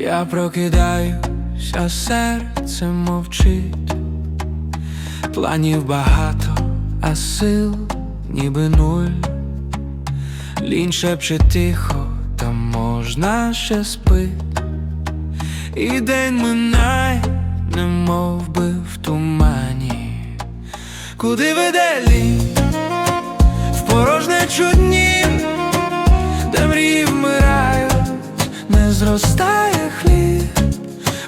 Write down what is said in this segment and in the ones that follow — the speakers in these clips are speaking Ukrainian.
Я прокидаюсь, а серце мовчить. Планів багато, а сил ніби нуль. Лінь шепче тихо, та можна ще спить. І день минає, немов би в тумані. Куди веде лінь? В порожнечу днів, де мрії вмирають, не зростає хліб,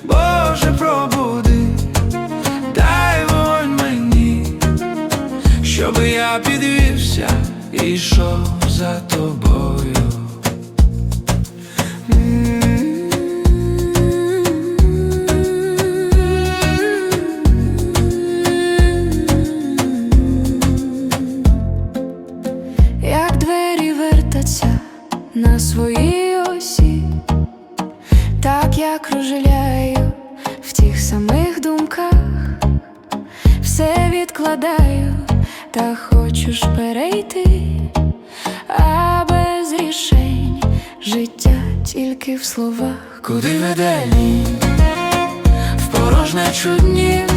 Боже, пробуди, дай вогонь мені, щоби я підвівся і йшов за тобою. Своїй осі, так я кружеляю в тих самих думках, все відкладаю, та хочу ж перейти, а без рішень життя тільки в словах. Куди веде? В порожнечу днів,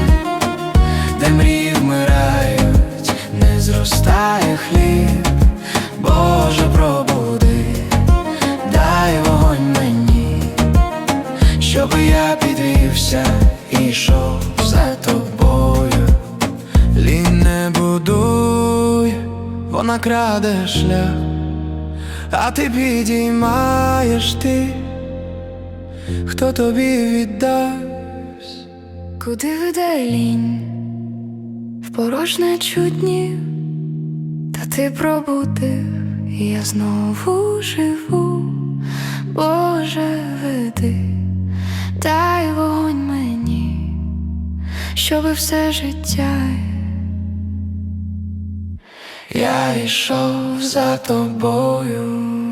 де мрії вмирають, не зростає хліб, Боже, пробуди, я підвівся і йшов за тобою. Лінь не будуй, вона краде шлях, а ти підіймаєш ти. Хто тобі віддасть? Куди веде лінь в порожнечу днів, та ти пробудив, і я знову живу, Боже, веди, щоби все життя Я йшов за тобою.